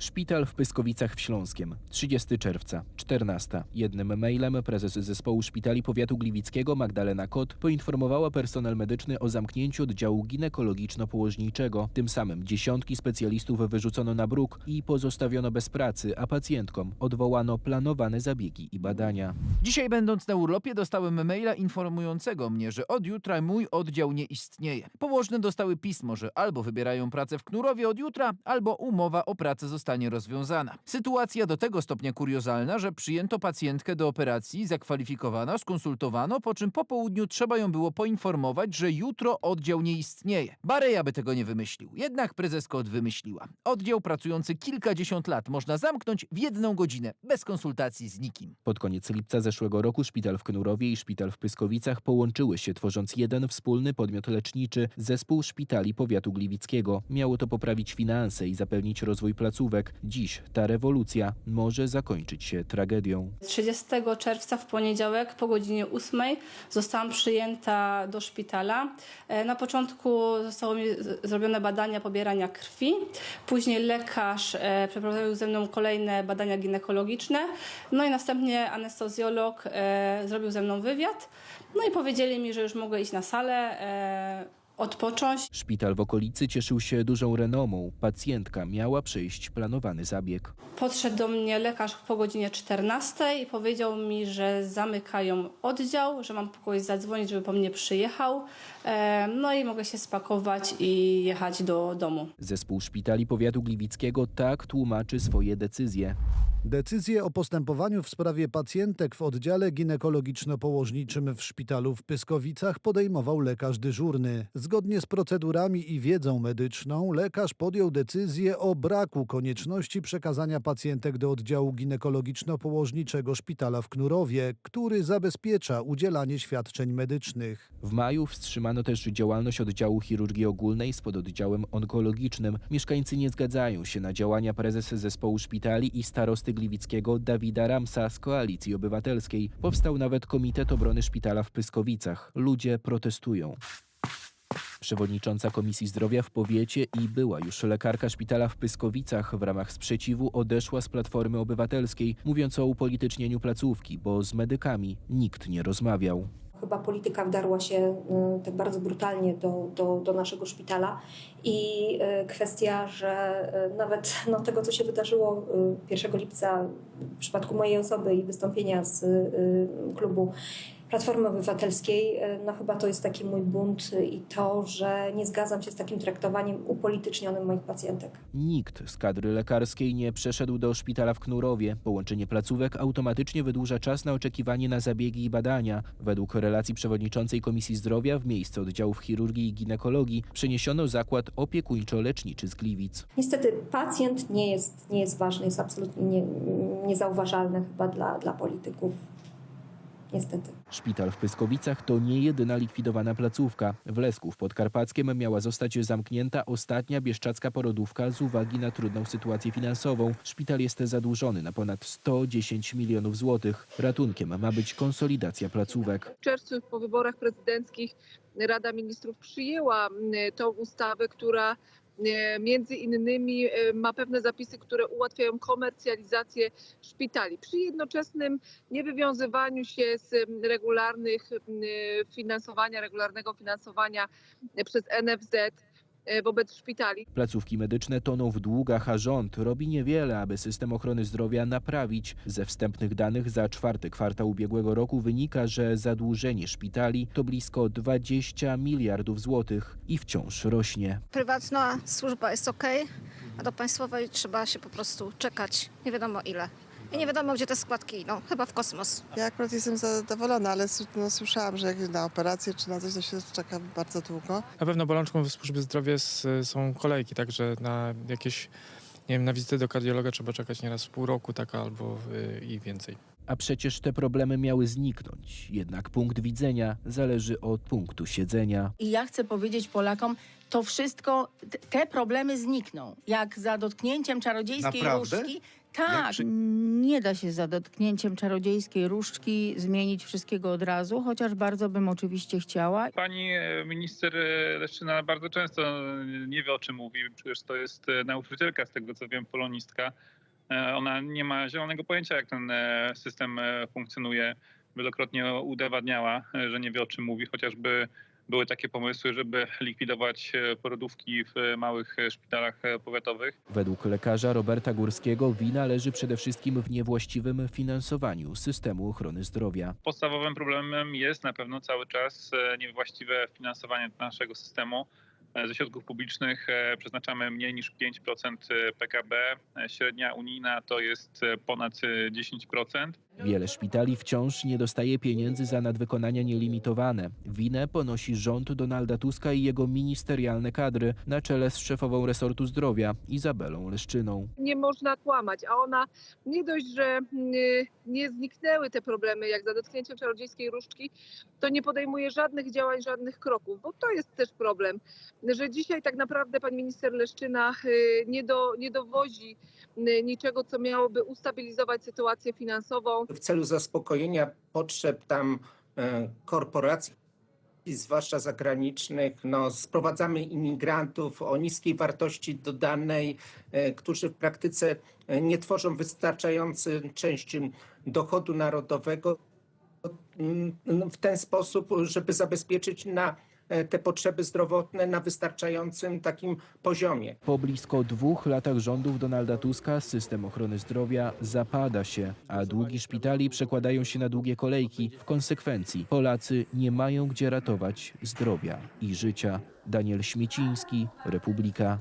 Szpital w Pyskowicach w Śląskiem, 30 czerwca, 14. Jednym mailem prezes zespołu szpitali powiatu gliwickiego Magdalena Kot poinformowała personel medyczny o zamknięciu oddziału ginekologiczno-położniczego. Tym samym dziesiątki specjalistów wyrzucono na bruk i pozostawiono bez pracy, a pacjentkom odwołano planowane zabiegi i badania. Dzisiaj będąc na urlopie dostałem maila informującego mnie, że od jutra mój oddział nie istnieje. Położne dostały pismo, że albo wybierają pracę w Knurowie od jutra, albo umowa o pracę zostanie rozwiązana. Sytuacja do tego stopnia kuriozalna, że przyjęto pacjentkę do operacji, zakwalifikowano, skonsultowano, po czym po południu trzeba ją było poinformować, że jutro oddział nie istnieje. Bareja by tego nie wymyślił. Jednak prezes Kot wymyśliła. Oddział pracujący kilkadziesiąt lat można zamknąć w jedną godzinę, bez konsultacji z nikim. Pod koniec lipca zeszłego roku szpital w Knurowie i szpital w Pyskowicach połączyły się, tworząc jeden wspólny podmiot leczniczy Zespół Szpitali Powiatu Gliwickiego. Miało to poprawić finanse i zapewnić rozwój placówek. Dziś ta rewolucja może zakończyć się tragedią. 30 czerwca w poniedziałek po godzinie 8 zostałam przyjęta do szpitala. E, Na początku zostało mi zrobione badania pobierania krwi. Później lekarz e, przeprowadził ze mną kolejne badania ginekologiczne. No i następnie anestezjolog e, zrobił ze mną wywiad. No i powiedzieli mi, że już mogę iść na salę, odpocząć. Szpital w okolicy cieszył się dużą renomą. Pacjentka miała przejść planowany zabieg. Podszedł do mnie lekarz po godzinie 14 i powiedział mi, że zamykają oddział, że mam kogoś zadzwonić, żeby po mnie przyjechał. E, No i mogę się spakować i jechać do domu. Zespół Szpitali Powiatu Gliwickiego tak tłumaczy swoje decyzje. Decyzję o postępowaniu w sprawie pacjentek w oddziale ginekologiczno-położniczym w szpitalu w Pyskowicach podejmował lekarz dyżurny. Zgodnie z procedurami i wiedzą medyczną lekarz podjął decyzję o braku konieczności przekazania pacjentek do oddziału ginekologiczno-położniczego szpitala w Knurowie, który zabezpiecza udzielanie świadczeń medycznych. W maju wstrzymano też działalność oddziału chirurgii ogólnej z pododdziałem onkologicznym. Mieszkańcy nie zgadzają się na działania prezes zespołu szpitali i starosty gliwickiego Dawida Ramsa z Koalicji Obywatelskiej. Powstał nawet Komitet Obrony Szpitala w Pyskowicach. Ludzie protestują. Przewodnicząca Komisji Zdrowia w powiecie i była już lekarka szpitala w Pyskowicach w ramach sprzeciwu odeszła z Platformy Obywatelskiej, mówiąc o upolitycznieniu placówki, bo z medykami nikt nie rozmawiał. Chyba polityka wdarła się y, tak bardzo brutalnie do, do, do naszego szpitala. I y, kwestia, że y, nawet no, tego, co się wydarzyło y, 1 lipca w przypadku mojej osoby i wystąpienia z klubu Platformy Obywatelskiej, y, no chyba to jest taki mój bunt i to, że nie zgadzam się z takim traktowaniem upolitycznionym moich pacjentek. Nikt z kadry lekarskiej nie przeszedł do szpitala w Knurowie. Połączenie placówek automatycznie wydłuża czas na oczekiwanie na zabiegi i badania. Według relacji przewodniczącej Komisji Zdrowia w miejsce oddziałów chirurgii i ginekologii przeniesiono zakład opiekuńczo-leczniczy z Gliwic. Niestety pacjent nie jest, nie jest ważny, jest absolutnie nie, niezauważalny chyba dla, dla polityków. Niestety. Szpital w Pyskowicach to nie jedyna likwidowana placówka. W Lesku w Podkarpackiem miała zostać zamknięta ostatnia bieszczacka porodówka z uwagi na trudną sytuację finansową. Szpital jest zadłużony na ponad 110 milionów złotych. Ratunkiem ma być konsolidacja placówek. w czerwcu po wyborach prezydenckich Rada Ministrów przyjęła m, tą ustawę, która między innymi e, ma pewne zapisy, które ułatwiają komercjalizację szpitali. Przy jednoczesnym niewywiązywaniu się z regularnych finansowania, regularnego finansowania e, przez NFZ e, wobec szpitali. Placówki medyczne toną w długach, a rząd robi niewiele, aby system ochrony zdrowia naprawić. Ze wstępnych danych za czwarty kwartał ubiegłego roku wynika, że zadłużenie szpitali to blisko 20 miliardów złotych i wciąż rośnie. Prywatna służba jest ok, a do państwowej trzeba się po prostu czekać nie wiadomo ile. I nie wiadomo, gdzie te składki idą. Chyba w kosmos. Ja akurat jestem zadowolona, ale no, słyszałam, że jak na operację czy na coś, to się czeka bardzo długo. Na pewno bolączką w służbie zdrowia są kolejki, także na jakieś, nie wiem, na wizytę do kardiologa trzeba czekać nieraz pół roku, tak albo y, i więcej. A przecież te problemy miały zniknąć. Jednak punkt widzenia zależy od punktu siedzenia. I ja chcę powiedzieć Polakom, to wszystko, te problemy znikną. Jak za dotknięciem czarodziejskiej Naprawdę? różdżki. Tak, nie da się za dotknięciem czarodziejskiej różdżki zmienić wszystkiego od razu, chociaż bardzo bym oczywiście chciała. Pani e, minister e, Leszczyna bardzo często nie wie o czym mówi. Przecież to jest e, nauczycielka, z tego co wiem, polonistka. Ona nie ma zielonego pojęcia, jak ten system funkcjonuje. Wielokrotnie udowadniała, że nie wie o czym mówi, chociażby były takie pomysły, żeby likwidować e, porodówki w e, małych e, szpitalach powiatowych. Według lekarza Roberta Górskiego wina leży przede wszystkim w niewłaściwym finansowaniu systemu ochrony zdrowia. Podstawowym problemem jest na pewno cały czas niewłaściwe finansowanie naszego systemu. E, Ze środków publicznych e, przeznaczamy mniej niż 5% PKB. E, Średnia unijna to jest ponad e, 10%. Wiele szpitali wciąż nie dostaje pieniędzy za nadwykonania nielimitowane. Winę ponosi rząd Donalda Tuska i jego ministerialne kadry na czele z szefową resortu zdrowia Izabelą Leszczyną. Nie można kłamać, a ona nie dość, że mm, nie zniknęły te problemy jak za dotknięciem czarodziejskiej różdżki, to nie podejmuje żadnych działań, żadnych kroków, bo to jest też problem, że dzisiaj tak naprawdę pani minister Leszczyna y, nie, do, nie dowozi y, niczego, co miałoby ustabilizować sytuację finansową. w celu zaspokojenia potrzeb tam e, korporacji, zwłaszcza zagranicznych, no, sprowadzamy imigrantów o niskiej wartości dodanej, e, którzy w praktyce e, nie tworzą wystarczającej części dochodu narodowego mm, w ten sposób, żeby zabezpieczyć na te potrzeby zdrowotne na wystarczającym takim poziomie. Po blisko dwóch latach rządów Donalda Tuska system ochrony zdrowia zapada się, a długi szpitali przekładają się na długie kolejki. W konsekwencji Polacy nie mają gdzie ratować zdrowia i życia. Daniel Śmieciński, Republika.